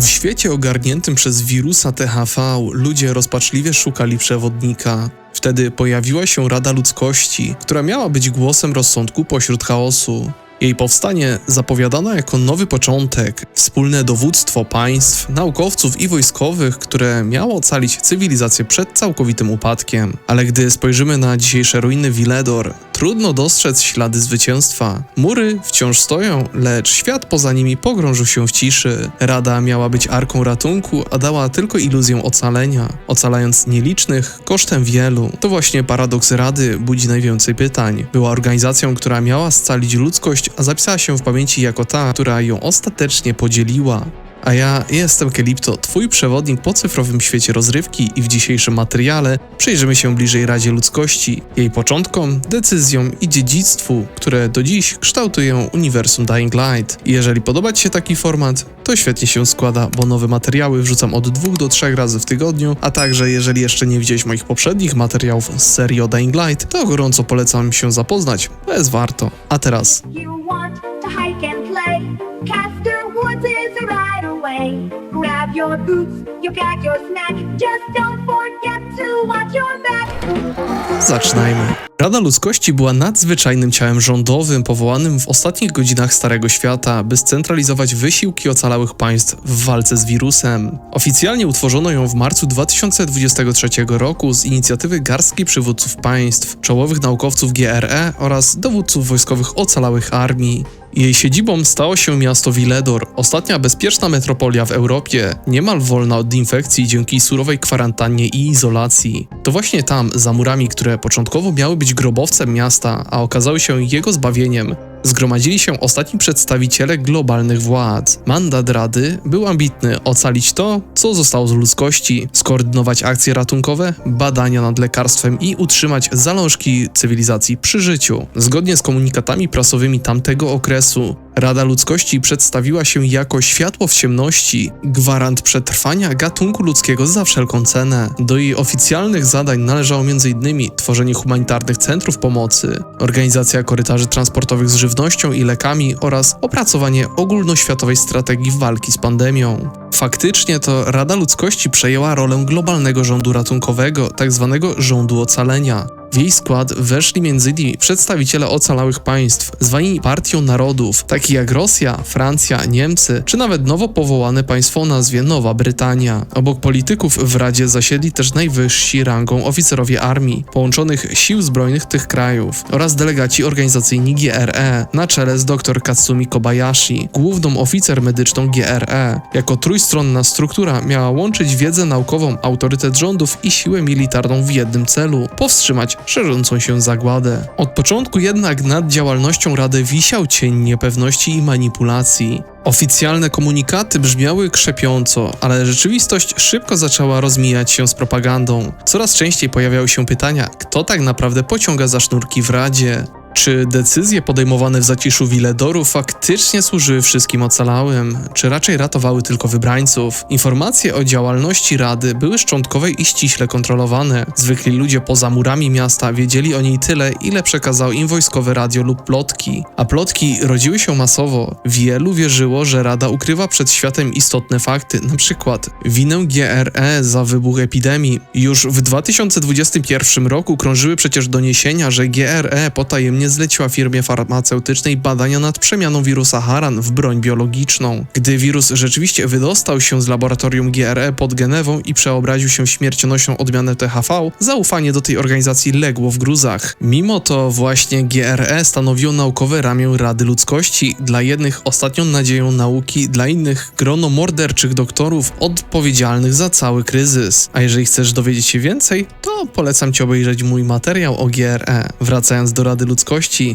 W świecie ogarniętym przez wirusa THV ludzie rozpaczliwie szukali przewodnika. Wtedy pojawiła się Rada Ludzkości, która miała być głosem rozsądku pośród chaosu. Jej powstanie zapowiadano jako nowy początek, wspólne dowództwo państw, naukowców i wojskowych, które miało ocalić cywilizację przed całkowitym upadkiem. Ale gdy spojrzymy na dzisiejsze ruiny Wiledor, trudno dostrzec ślady zwycięstwa. Mury wciąż stoją, lecz świat poza nimi pogrążył się w ciszy. Rada miała być arką ratunku, a dała tylko iluzję ocalenia, ocalając nielicznych kosztem wielu. To właśnie paradoks Rady budzi najwięcej pytań. Była organizacją, która miała scalić ludzkość, a zapisała się w pamięci jako ta, która ją ostatecznie podzieliła. A ja jestem Kelipto, twój przewodnik po cyfrowym świecie rozrywki i w dzisiejszym materiale przyjrzymy się bliżej Radzie Ludzkości, jej początkom, decyzjom i dziedzictwu, które do dziś kształtują uniwersum Dying Light. I jeżeli podoba Ci się taki format, to świetnie się składa, bo nowe materiały wrzucam od dwóch do trzech razy w tygodniu, a także jeżeli jeszcze nie widziałeś moich poprzednich materiałów z serii o Dying Light, to gorąco polecam się zapoznać, bo jest warto. A teraz away. Grab your boots, you got your snack. Just don't forget to watch your back. Zaczynajmy. Rada Ludzkości była nadzwyczajnym ciałem rządowym powołanym w ostatnich godzinach Starego Świata, by scentralizować wysiłki ocalałych państw w walce z wirusem. Oficjalnie utworzono ją w marcu 2023 roku z inicjatywy garstki przywódców państw, czołowych naukowców GRE oraz dowódców wojskowych ocalałych armii. Jej siedzibą stało się miasto Wiledor, ostatnia bezpieczna metropolia w Europie, niemal wolna od infekcji dzięki surowej kwarantannie i izolacji. To właśnie tam, za murami, które początkowo miały być grobowcem miasta, a okazały się jego zbawieniem, zgromadzili się ostatni przedstawiciele globalnych władz. Mandat Rady był ambitny ocalić to, co zostało z ludzkości, skoordynować akcje ratunkowe, badania nad lekarstwem i utrzymać zalążki cywilizacji przy życiu. Zgodnie z komunikatami prasowymi tamtego okresu, Rada Ludzkości przedstawiła się jako światło w ciemności, gwarant przetrwania gatunku ludzkiego za wszelką cenę. Do jej oficjalnych zadań należało m.in. tworzenie humanitarnych centrów pomocy, organizacja korytarzy transportowych z żywnością i lekami oraz opracowanie ogólnoświatowej strategii walki z pandemią. Faktycznie to Rada Ludzkości przejęła rolę globalnego rządu ratunkowego, tzw. rządu ocalenia. W jej skład weszli m.in. przedstawiciele ocalałych państw, zwani Partią Narodów, takich jak Rosja, Francja, Niemcy, czy nawet nowo powołane państwo o nazwie Nowa Brytania. Obok polityków w Radzie zasiedli też najwyżsi rangą oficerowie armii, połączonych sił zbrojnych tych krajów oraz delegaci organizacyjni GRE, na czele z dr Katsumi Kobayashi, główną oficer medyczną GRE. Jako trójstronna struktura miała łączyć wiedzę naukową, autorytet rządów i siłę militarną w jednym celu powstrzymać szerzącą się zagładę. Od początku jednak nad działalnością Rady wisiał cień niepewności i manipulacji. Oficjalne komunikaty brzmiały krzepiąco, ale rzeczywistość szybko zaczęła rozmijać się z propagandą. Coraz częściej pojawiały się pytania, kto tak naprawdę pociąga za sznurki w Radzie. Czy decyzje podejmowane w zaciszu Wiledoru faktycznie służyły wszystkim ocalałym, czy raczej ratowały tylko wybrańców? Informacje o działalności Rady były szczątkowe i ściśle kontrolowane. Zwykli ludzie poza murami miasta wiedzieli o niej tyle, ile przekazało im wojskowe radio lub plotki. A plotki rodziły się masowo. Wielu wierzyło, że Rada ukrywa przed światem istotne fakty, przykład winę GRE za wybuch epidemii. Już w 2021 roku krążyły przecież doniesienia, że GRE potajemnie zleciła firmie farmaceutycznej badania nad przemianą wirusa Haran w broń biologiczną. Gdy wirus rzeczywiście wydostał się z laboratorium GRE pod Genewą i przeobraził się w śmiercionośną odmianę THV, zaufanie do tej organizacji legło w gruzach. Mimo to właśnie GRE stanowiło naukowe ramię Rady Ludzkości, dla jednych ostatnią nadzieją nauki, dla innych grono morderczych doktorów odpowiedzialnych za cały kryzys. A jeżeli chcesz dowiedzieć się więcej, to polecam Ci obejrzeć mój materiał o GRE. Wracając do Rady Ludzkości,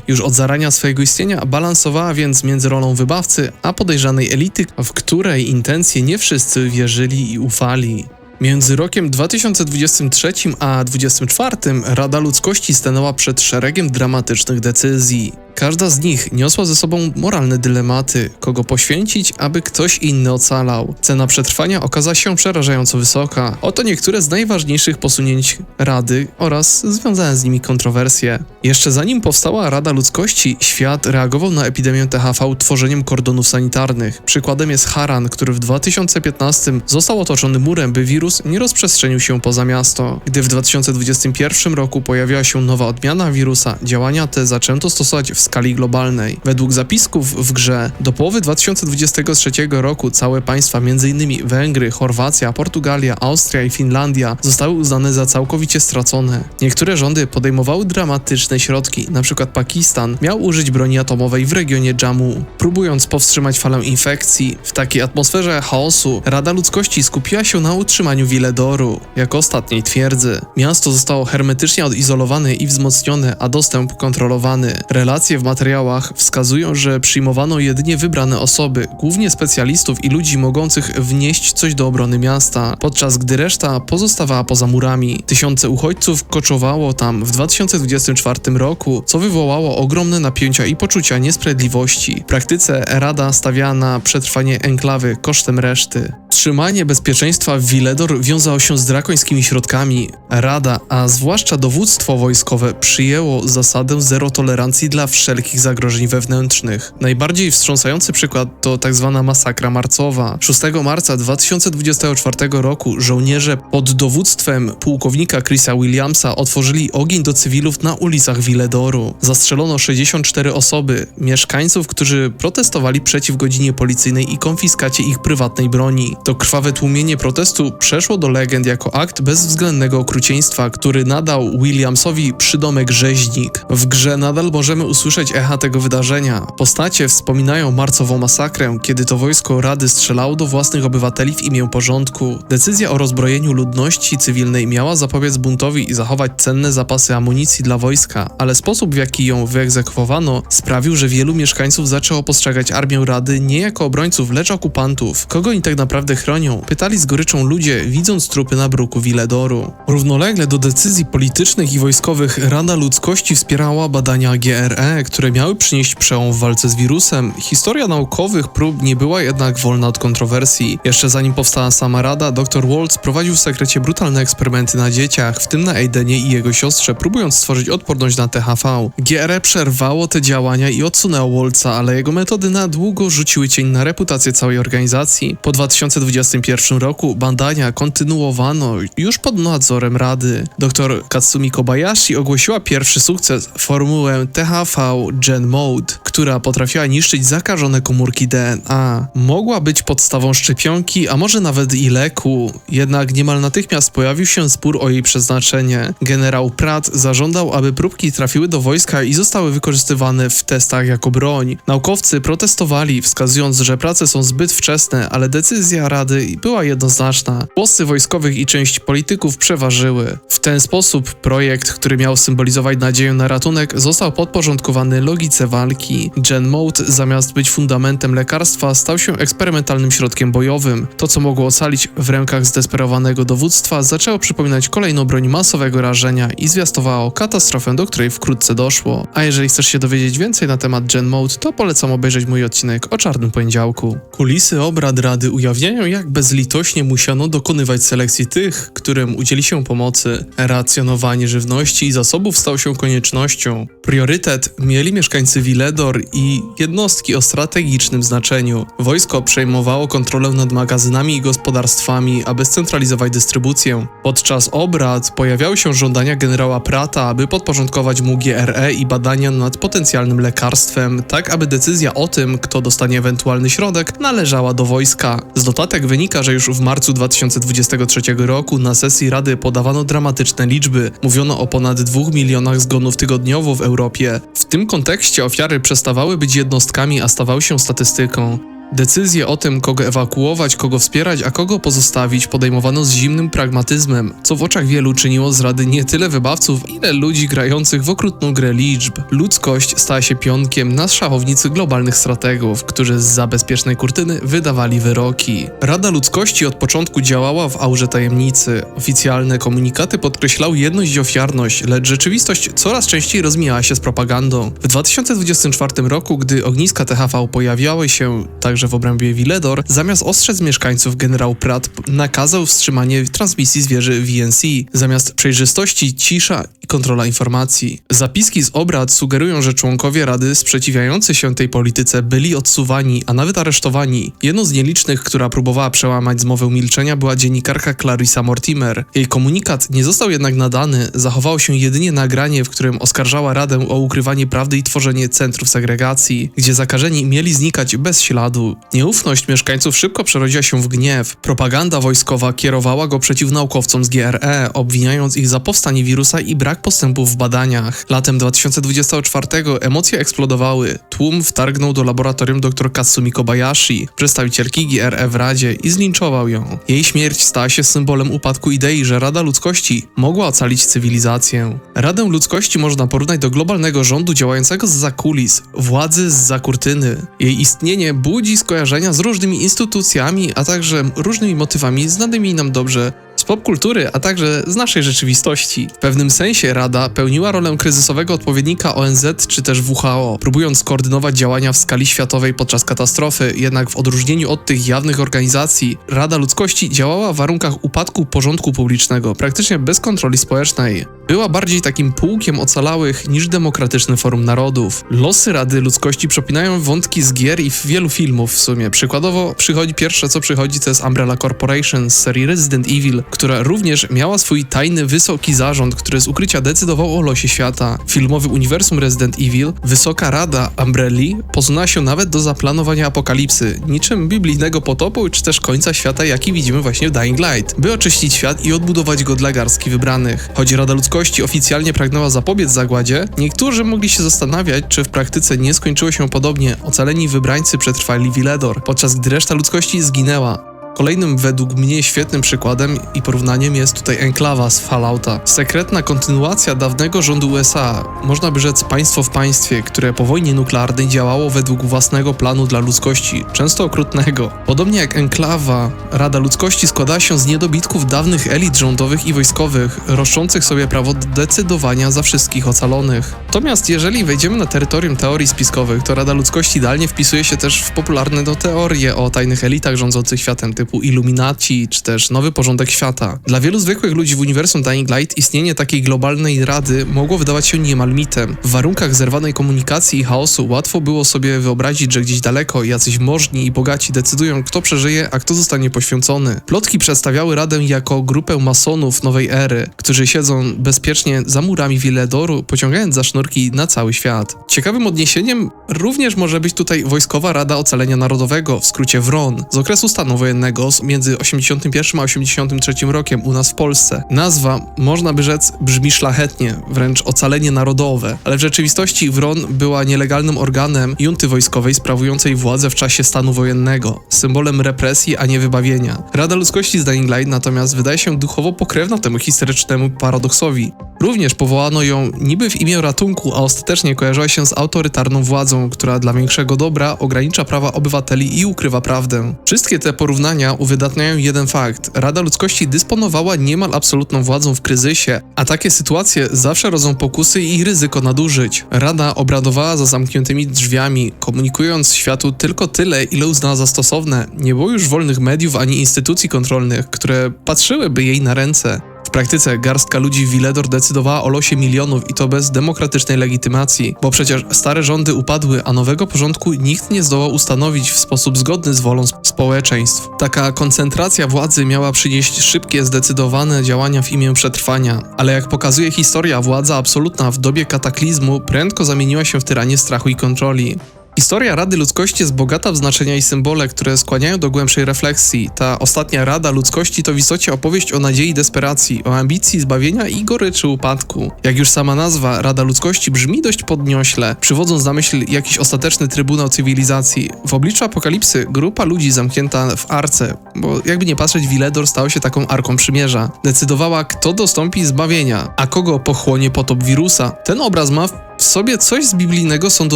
już od zarania swojego istnienia balansowała więc między rolą wybawcy a podejrzanej elity, w której intencje nie wszyscy wierzyli i ufali. Między rokiem 2023 a 2024 Rada Ludzkości stanęła przed szeregiem dramatycznych decyzji. Każda z nich niosła ze sobą moralne dylematy, kogo poświęcić, aby ktoś inny ocalał. Cena przetrwania okazała się przerażająco wysoka. Oto niektóre z najważniejszych posunięć Rady oraz związane z nimi kontrowersje. Jeszcze zanim powstała Rada Ludzkości, świat reagował na epidemię THV tworzeniem kordonów sanitarnych. Przykładem jest Haran, który w 2015 został otoczony murem, by wirus nie rozprzestrzenił się poza miasto. Gdy w 2021 roku pojawiła się nowa odmiana wirusa, działania te zaczęto stosować w skali globalnej. Według zapisków w grze do połowy 2023 roku całe państwa, m.in. Węgry, Chorwacja, Portugalia, Austria i Finlandia, zostały uznane za całkowicie stracone. Niektóre rządy podejmowały dramatyczne środki, np. Pakistan miał użyć broni atomowej w regionie Jammu, próbując powstrzymać falę infekcji. W takiej atmosferze chaosu Rada Ludzkości skupiła się na utrzymaniu Wiledoru jako ostatniej twierdzy. Miasto zostało hermetycznie odizolowane i wzmocnione, a dostęp kontrolowany. Relacje w materiałach wskazują, że przyjmowano jedynie wybrane osoby, głównie specjalistów i ludzi mogących wnieść coś do obrony miasta, podczas gdy reszta pozostawała poza murami. Tysiące uchodźców koczowało tam w 2024 roku, co wywołało ogromne napięcia i poczucia niesprawiedliwości. W praktyce Rada stawiała na przetrwanie enklawy kosztem reszty. Trzymanie bezpieczeństwa w Wiledor wiązało się z drakońskimi środkami. Rada, a zwłaszcza dowództwo wojskowe, przyjęło zasadę zero tolerancji dla wszelkich zagrożeń wewnętrznych. Najbardziej wstrząsający przykład to tzw. masakra marcowa. 6 marca 2024 roku żołnierze pod dowództwem pułkownika Chrisa Williamsa otworzyli ogień do cywilów na ulicach Wiledoru. Zastrzelono 64 osoby, mieszkańców, którzy protestowali przeciw godzinie policyjnej i konfiskacie ich prywatnej broni. To krwawe tłumienie protestu przeszło do legend jako akt bezwzględnego okrucieństwa, który nadał Williamsowi przydomek rzeźnik. W grze nadal możemy usłyszeć echa tego wydarzenia. Postacie wspominają marcową masakrę, kiedy to wojsko Rady strzelało do własnych obywateli w imię porządku. Decyzja o rozbrojeniu ludności cywilnej miała zapobiec buntowi i zachować cenne zapasy amunicji dla wojska, ale sposób w jaki ją wyegzekwowano sprawił, że wielu mieszkańców zaczęło postrzegać armię Rady nie jako obrońców, lecz okupantów. Kogo oni tak naprawdę chronią? Pytali z goryczą ludzie, widząc trupy na bruku Wiledoru. Równolegle do decyzji politycznych i wojskowych Rada Ludzkości wspierała badania GRE, które miały przynieść przełom w walce z wirusem. Historia naukowych prób nie była jednak wolna od kontrowersji. Jeszcze zanim powstała sama Rada, dr Waltz prowadził w sekrecie brutalne eksperymenty na dzieciach, w tym na Aidenie i jego siostrze, próbując stworzyć odporność na THV. GRE przerwało te działania i odsunęło Waltza, ale jego metody na długo rzuciły cień na reputację całej organizacji. Po 2021 roku badania kontynuowano już pod nadzorem Rady. Dr Katsumi Kobayashi ogłosiła pierwszy sukces formułę THV Gen Mode, która potrafiła niszczyć zakażone komórki DNA. Mogła być podstawą szczepionki, a może nawet i leku, jednak niemal natychmiast pojawił się spór o jej przeznaczenie. Generał Pratt zażądał, aby próbki trafiły do wojska i zostały wykorzystywane w testach jako broń. Naukowcy protestowali, wskazując, że prace są zbyt wczesne, ale decyzja Rady była jednoznaczna. Głosy wojskowych i część polityków przeważyły. W ten sposób projekt, który miał symbolizować nadzieję na ratunek, został podporządkowany logice walki. Gen Mode, zamiast być fundamentem lekarstwa, stał się eksperymentalnym środkiem bojowym. To, co mogło ocalić w rękach zdesperowanego dowództwa, zaczęło przypominać kolejną broń masowego rażenia i zwiastowało katastrofę, do której wkrótce doszło. A jeżeli chcesz się dowiedzieć więcej na temat Gen Mode, to polecam obejrzeć mój odcinek o Czarnym Poniedziałku. Kulisy obrad Rady ujawniają, jak bezlitośnie musiano dokonywać selekcji tych, którym udzieli się pomocy. Racjonowanie żywności i zasobów stał się koniecznością. Priorytet mieli mieszkańcy Wiledor i jednostki o strategicznym znaczeniu. Wojsko przejmowało kontrolę nad magazynami i gospodarstwami, aby scentralizować dystrybucję. Podczas obrad pojawiały się żądania generała Prata, aby podporządkować mu GRE i badania nad potencjalnym lekarstwem, tak aby decyzja o tym, kto dostanie ewentualny środek, należała do wojska. Z notatek wynika, że już w marcu 2023 roku na sesji Rady podawano dramatyczne liczby. Mówiono o ponad 2 milionach zgonów tygodniowo w Europie. W tym kontekście ofiary przestawały być jednostkami, a stawały się statystyką. Decyzje o tym, kogo ewakuować, kogo wspierać, a kogo pozostawić, podejmowano z zimnym pragmatyzmem, co w oczach wielu czyniło z rady nie tyle wybawców, ile ludzi grających w okrutną grę liczb. Ludzkość stała się pionkiem na szachownicy globalnych strategów, którzy z bezpiecznej kurtyny wydawali wyroki. Rada Ludzkości od początku działała w aurze tajemnicy. Oficjalne komunikaty podkreślały jedność i ofiarność, lecz rzeczywistość coraz częściej rozmijała się z propagandą. W 2024 roku, gdy ogniska THV pojawiały się także w obrębie Villedor, zamiast ostrzec mieszkańców generał Pratt nakazał wstrzymanie transmisji z wieży VNC. Zamiast przejrzystości, cisza i kontrola informacji. Zapiski z obrad sugerują, że członkowie Rady sprzeciwiający się tej polityce byli odsuwani, a nawet aresztowani. Jedną z nielicznych, która próbowała przełamać zmowę milczenia była dziennikarka Clarissa Mortimer. Jej komunikat nie został jednak nadany, zachowało się jedynie nagranie, w którym oskarżała Radę o ukrywanie prawdy i tworzenie centrów segregacji, gdzie zakażeni mieli znikać bez śladu. Nieufność mieszkańców szybko przerodziła się w gniew. Propaganda wojskowa kierowała go przeciw naukowcom z GRE, obwiniając ich za powstanie wirusa i brak postępów w badaniach. Latem 2024 emocje eksplodowały. Tłum wtargnął do laboratorium dr Katsumi Kobayashi, przedstawicielki GRE w Radzie i zlinczował ją. Jej śmierć stała się symbolem upadku idei, że Rada Ludzkości mogła ocalić cywilizację. Radę Ludzkości można porównać do globalnego rządu działającego z kulis, władzy z kurtyny. Jej istnienie budzi skojarzenia z różnymi instytucjami, a także różnymi motywami znanymi nam dobrze z popkultury, a także z naszej rzeczywistości. W pewnym sensie Rada pełniła rolę kryzysowego odpowiednika ONZ czy też WHO, próbując skoordynować działania w skali światowej podczas katastrofy, jednak w odróżnieniu od tych jawnych organizacji, Rada Ludzkości działała w warunkach upadku porządku publicznego, praktycznie bez kontroli społecznej. Była bardziej takim pułkiem ocalałych niż demokratyczny forum narodów. Losy Rady Ludzkości przepinają wątki z gier i wielu filmów w sumie. Przykładowo przychodzi pierwsze co przychodzi to jest Umbrella Corporation z serii Resident Evil, która również miała swój tajny, wysoki zarząd, który z ukrycia decydował o losie świata. Filmowy uniwersum Resident Evil, Wysoka Rada Umbrelli posunęła się nawet do zaplanowania apokalipsy, niczym biblijnego potopu czy też końca świata, jaki widzimy właśnie w Dying Light, by oczyścić świat i odbudować go dla garstki wybranych. Choć Rada Ludzkości oficjalnie pragnęła zapobiec zagładzie, niektórzy mogli się zastanawiać, czy w praktyce nie skończyło się podobnie. Ocaleni wybrańcy przetrwali Villedor, podczas gdy reszta ludzkości zginęła. Kolejnym według mnie świetnym przykładem i porównaniem jest tutaj enklawa z Fallouta. Sekretna kontynuacja dawnego rządu USA, można by rzec państwo w państwie, które po wojnie nuklearnej działało według własnego planu dla ludzkości, często okrutnego. Podobnie jak enklawa, Rada Ludzkości składała się z niedobitków dawnych elit rządowych i wojskowych, roszczących sobie prawo do decydowania za wszystkich ocalonych. Natomiast jeżeli wejdziemy na terytorium teorii spiskowych, to Rada Ludzkości idealnie wpisuje się też w popularne do teorie o tajnych elitach rządzących światem typu Illuminaci czy też nowy porządek świata. Dla wielu zwykłych ludzi w uniwersum Dying Light istnienie takiej globalnej rady mogło wydawać się niemal mitem. W warunkach zerwanej komunikacji i chaosu łatwo było sobie wyobrazić, że gdzieś daleko jacyś możni i bogaci decydują, kto przeżyje, a kto zostanie poświęcony. Plotki przedstawiały radę jako grupę masonów nowej ery, którzy siedzą bezpiecznie za murami Willedoru, pociągając za sznurki na cały świat. Ciekawym odniesieniem również może być tutaj Wojskowa Rada Ocalenia Narodowego, w skrócie WRON, z okresu stanu wojennego między 81 a 83 rokiem u nas w Polsce. Nazwa, można by rzec, brzmi szlachetnie, wręcz ocalenie narodowe, ale w rzeczywistości WRON była nielegalnym organem junty wojskowej sprawującej władzę w czasie stanu wojennego, symbolem represji, a nie wybawienia. Rada Ludzkości z Dying Light natomiast wydaje się duchowo pokrewna temu historycznemu paradoksowi. Również powołano ją niby w imię ratunku, a ostatecznie kojarzyła się z autorytarną władzą, która dla większego dobra ogranicza prawa obywateli i ukrywa prawdę. Wszystkie te porównania uwydatniają jeden fakt. Rada Ludzkości dysponowała niemal absolutną władzą w kryzysie, a takie sytuacje zawsze rodzą pokusy i ryzyko nadużyć. Rada obradowała za zamkniętymi drzwiami, komunikując światu tylko tyle, ile uznała za stosowne. Nie było już wolnych mediów ani instytucji kontrolnych, które patrzyłyby jej na ręce. Praktyce garstka ludzi w Villedor decydowała o losie milionów i to bez demokratycznej legitymacji, bo przecież stare rządy upadły, a nowego porządku nikt nie zdołał ustanowić w sposób zgodny z wolą sp- społeczeństw. Taka koncentracja władzy miała przynieść szybkie, zdecydowane działania w imię przetrwania, ale jak pokazuje historia, władza absolutna w dobie kataklizmu prędko zamieniła się w tyranię strachu i kontroli. Historia Rady Ludzkości jest bogata w znaczenia i symbole, które skłaniają do głębszej refleksji. Ta ostatnia Rada Ludzkości to w istocie opowieść o nadziei i desperacji, o ambicji zbawienia i goryczy upadku. Jak już sama nazwa Rada Ludzkości brzmi dość podniośle, przywodząc na myśl jakiś ostateczny trybunał cywilizacji. W obliczu apokalipsy grupa ludzi zamknięta w arce, bo jakby nie patrzeć, Wiledor stał się taką arką przymierza. Decydowała, kto dostąpi zbawienia, a kogo pochłonie potop wirusa. Ten obraz ma w sobie coś z biblijnego sądu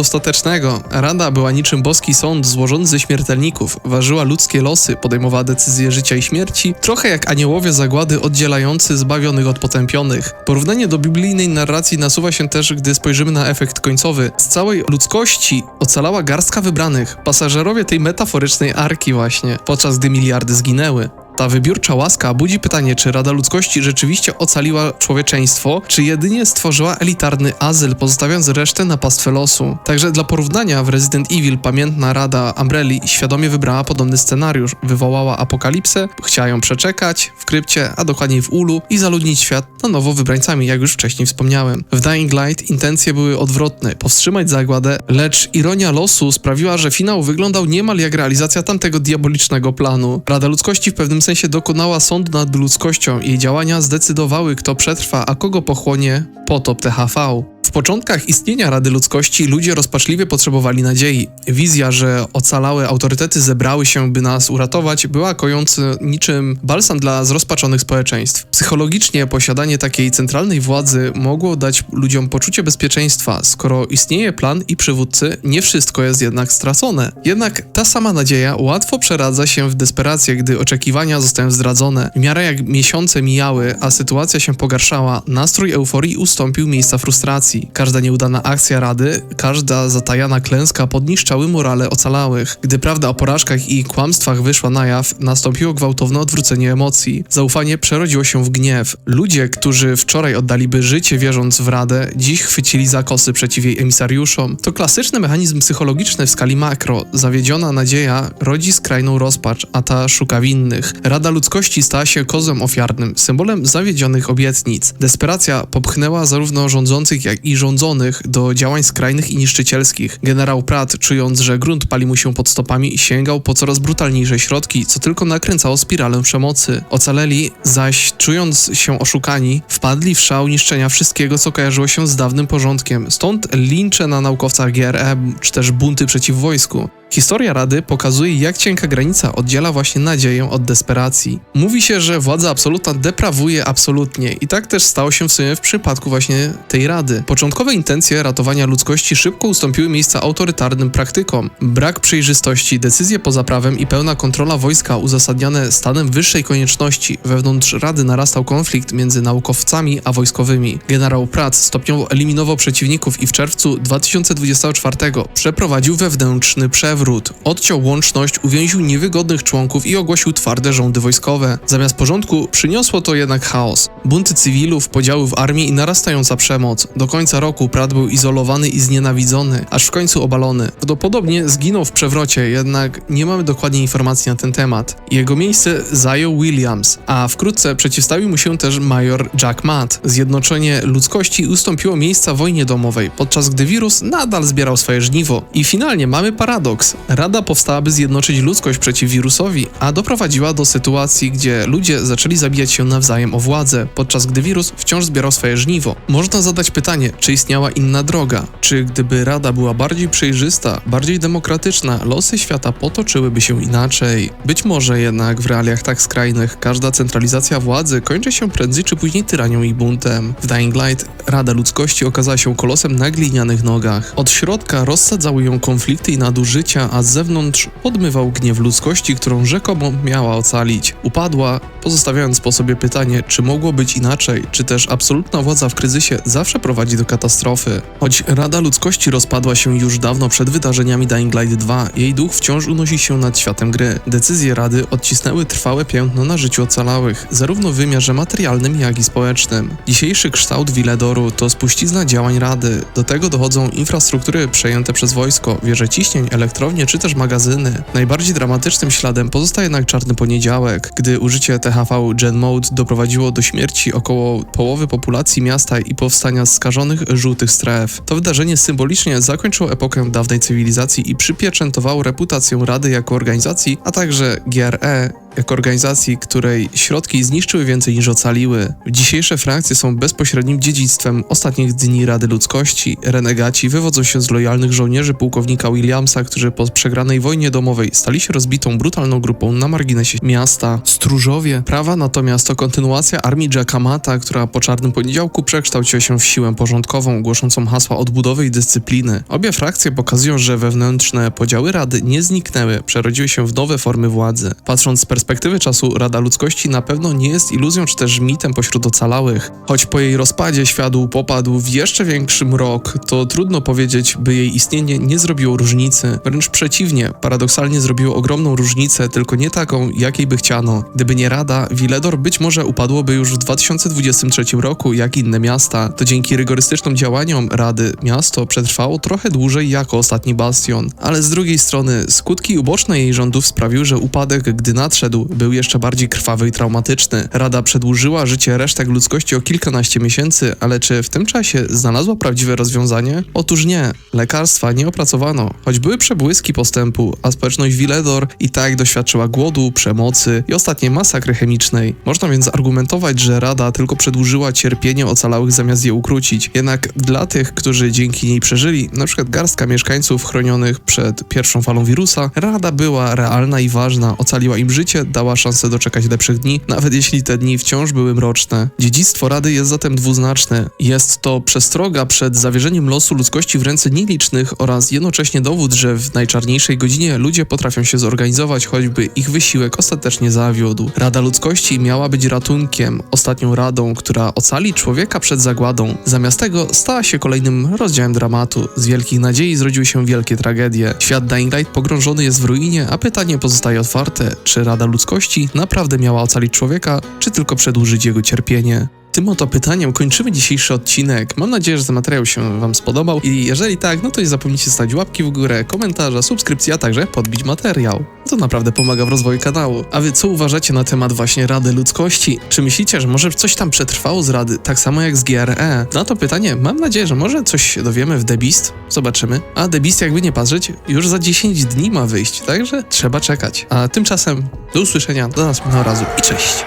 ostatecznego. Rada była niczym boski sąd złożony ze śmiertelników, ważyła ludzkie losy, podejmowała decyzje życia i śmierci, trochę jak aniołowie zagłady oddzielający zbawionych od potępionych. Porównanie do biblijnej narracji nasuwa się też, gdy spojrzymy na efekt końcowy. Z całej ludzkości ocalała garstka wybranych, pasażerowie tej metaforycznej arki właśnie, podczas gdy miliardy zginęły. Ta wybiórcza łaska budzi pytanie, czy Rada Ludzkości rzeczywiście ocaliła człowieczeństwo, czy jedynie stworzyła elitarny azyl, pozostawiając resztę na pastwę losu. Także dla porównania w Resident Evil pamiętna Rada Umbrelli świadomie wybrała podobny scenariusz. Wywołała apokalipsę, chciała ją przeczekać w krypcie, a dokładniej w ulu i zaludnić świat na nowo wybrańcami, jak już wcześniej wspomniałem. W Dying Light intencje były odwrotne, powstrzymać zagładę, lecz ironia losu sprawiła, że finał wyglądał niemal jak realizacja tamtego diabolicznego planu. Rada Ludzkości w pewnym sensie dokonała sądu nad ludzkością. Jej działania zdecydowały, kto przetrwa, a kogo pochłonie potop THV. W początkach istnienia Rady Ludzkości ludzie rozpaczliwie potrzebowali nadziei. Wizja, że ocalałe autorytety zebrały się, by nas uratować, była kojący niczym balsam dla zrozpaczonych społeczeństw. Psychologicznie posiadanie takiej centralnej władzy mogło dać ludziom poczucie bezpieczeństwa. Skoro istnieje plan i przywódcy, nie wszystko jest jednak stracone. Jednak ta sama nadzieja łatwo przeradza się w desperację, gdy oczekiwania zostają zdradzone. W miarę jak miesiące mijały, a sytuacja się pogarszała, nastrój euforii ustąpił miejsca frustracji. Każda nieudana akcja Rady, każda zatajana klęska podniszczały morale ocalałych. Gdy prawda o porażkach i kłamstwach wyszła na jaw, nastąpiło gwałtowne odwrócenie emocji. Zaufanie przerodziło się w gniew. Ludzie, którzy wczoraj oddaliby życie wierząc w Radę, dziś chwycili za kosy przeciw jej emisariuszom. To klasyczny mechanizm psychologiczny w skali makro. Zawiedziona nadzieja rodzi skrajną rozpacz, a ta szuka winnych. Rada ludzkości stała się kozłem ofiarnym, symbolem zawiedzionych obietnic. Desperacja popchnęła zarówno rządzących, jak i rządzonych do działań skrajnych i niszczycielskich. Generał Pratt, czując, że grunt pali mu się pod stopami, sięgał po coraz brutalniejsze środki, co tylko nakręcało spiralę przemocy. Ocaleli, zaś czując się oszukani, wpadli w szał niszczenia wszystkiego, co kojarzyło się z dawnym porządkiem. Stąd lincze na naukowcach GRE, czy też bunty przeciw wojsku. Historia Rady pokazuje, jak cienka granica oddziela właśnie nadzieję od desperacji. Mówi się, że władza absolutna deprawuje absolutnie i tak też stało się w sumie w przypadku właśnie tej Rady. Początkowe intencje ratowania ludzkości szybko ustąpiły miejsca autorytarnym praktykom. Brak przejrzystości, decyzje poza prawem i pełna kontrola wojska uzasadniane stanem wyższej konieczności. Wewnątrz Rady narastał konflikt między naukowcami a wojskowymi. Generał Pratt stopniowo eliminował przeciwników i w czerwcu 2024 przeprowadził wewnętrzny przewrót. Odciął łączność, uwięził niewygodnych członków i ogłosił twarde rządy wojskowe. Zamiast porządku przyniosło to jednak chaos. Bunty cywilów, podziały w armii i narastająca przemoc. Do końca roku Pratt był izolowany i znienawidzony, aż w końcu obalony. Prawdopodobnie zginął w przewrocie, jednak nie mamy dokładnie informacji na ten temat. Jego miejsce zajął Williams, a wkrótce przeciwstawił mu się też major Jack Matt. Zjednoczenie ludzkości ustąpiło miejsca wojnie domowej, podczas gdy wirus nadal zbierał swoje żniwo. I finalnie mamy paradoks. Rada powstała, by zjednoczyć ludzkość przeciw wirusowi, a doprowadziła do sytuacji, gdzie ludzie zaczęli zabijać się nawzajem o władzę, podczas gdy wirus wciąż zbierał swoje żniwo. Można zadać pytanie, czy istniała inna droga? Czy gdyby Rada była bardziej przejrzysta, bardziej demokratyczna, losy świata potoczyłyby się inaczej? Być może jednak w realiach tak skrajnych każda centralizacja władzy kończy się prędzej czy później tyranią i buntem. W Dying Light Rada Ludzkości okazała się kolosem na glinianych nogach. Od środka rozsadzały ją konflikty i nadużycia, a z zewnątrz podmywał gniew ludzkości, którą rzekomo miała ocalić. Upadła, pozostawiając po sobie pytanie, czy mogło być inaczej, czy też absolutna władza w kryzysie zawsze prowadzi do katastrofy. Choć Rada Ludzkości rozpadła się już dawno przed wydarzeniami Dying Light 2, jej duch wciąż unosi się nad światem gry. Decyzje Rady odcisnęły trwałe piętno na życiu ocalałych, zarówno w wymiarze materialnym, jak i społecznym. Dzisiejszy kształt Wiledoru to spuścizna działań Rady. Do tego dochodzą infrastruktury przejęte przez wojsko, wieże ciśnień, elektrownie, elektrownie czy też magazyny. Najbardziej dramatycznym śladem pozostaje jednak czarny poniedziałek, gdy użycie THV Gen Mode doprowadziło do śmierci około połowy populacji miasta i powstania skażonych żółtych stref. To wydarzenie symbolicznie zakończyło epokę dawnej cywilizacji i przypieczętowało reputację Rady jako organizacji, a także GRE jako organizacji, której środki zniszczyły więcej niż ocaliły. Dzisiejsze frakcje są bezpośrednim dziedzictwem ostatnich dni Rady Ludzkości. Renegaci wywodzą się z lojalnych żołnierzy pułkownika Williamsa, którzy po przegranej wojnie domowej stali się rozbitą, brutalną grupą na marginesie miasta. Stróżowie prawa natomiast to kontynuacja armii Jackamata, która po czarnym poniedziałku przekształciła się w siłę porządkową, głoszącą hasła odbudowy i dyscypliny. Obie frakcje pokazują, że wewnętrzne podziały Rady nie zniknęły, przerodziły się w nowe formy władzy. Patrząc z perspektywy czasu, Rada Ludzkości na pewno nie jest iluzją czy też mitem pośród ocalałych. Choć po jej rozpadzie świat popadł w jeszcze większy mrok, to trudno powiedzieć, by jej istnienie nie zrobiło różnicy. Wręcz przeciwnie, paradoksalnie zrobiło ogromną różnicę, tylko nie taką, jakiej by chciano. Gdyby nie Rada, Wiledor być może upadłoby już w 2023 roku, jak inne miasta. To dzięki rygorystycznym działaniom Rady miasto przetrwało trochę dłużej jako ostatni bastion. Ale z drugiej strony, skutki uboczne jej rządów sprawiły, że upadek, gdy nadszedł, był jeszcze bardziej krwawy i traumatyczny. Rada przedłużyła życie resztek ludzkości o kilkanaście miesięcy, ale czy w tym czasie znalazła prawdziwe rozwiązanie? Otóż nie. Lekarstwa nie opracowano, choć były przebłyski postępu, a społeczność Wiledor i tak doświadczyła głodu, przemocy i ostatniej masakry chemicznej. Można więc argumentować, że Rada tylko przedłużyła cierpienie ocalałych zamiast je ukrócić. Jednak dla tych, którzy dzięki niej przeżyli, przykład garstka mieszkańców chronionych przed pierwszą falą wirusa, Rada była realna i ważna, ocaliła im życie, dała szansę doczekać lepszych dni, nawet jeśli te dni wciąż były mroczne. Dziedzictwo Rady jest zatem dwuznaczne. Jest to przestroga przed zawierzeniem losu ludzkości w ręce nielicznych oraz jednocześnie dowód, że w najczarniejszej godzinie ludzie potrafią się zorganizować, choćby ich wysiłek ostatecznie zawiódł. Rada Ludzkości miała być ratunkiem, ostatnią radą, która ocali człowieka przed zagładą. Zamiast tego stała się kolejnym rozdziałem dramatu. Z wielkich nadziei zrodziły się wielkie tragedie. Świat Dying Light pogrążony jest w ruinie, a pytanie pozostaje otwarte, czy Rada Ludzkości naprawdę miała ocalić człowieka, czy tylko przedłużyć jego cierpienie. Tym oto pytaniem kończymy dzisiejszy odcinek. Mam nadzieję, że ten materiał się Wam spodobał i jeżeli tak, no to nie zapomnijcie stawić łapki w górę, komentarza, subskrypcji, a także podbić materiał. To naprawdę pomaga w rozwoju kanału. A Wy co uważacie na temat właśnie Rady Ludzkości? Czy myślicie, że może coś tam przetrwało z Rady, tak samo jak z GRE? Na to pytanie mam nadzieję, że może coś się dowiemy w The Beast. Zobaczymy. A The Beast, jakby nie patrzeć, już za 10 dni ma wyjść, także trzeba czekać. A tymczasem do usłyszenia, do następnego razu i cześć!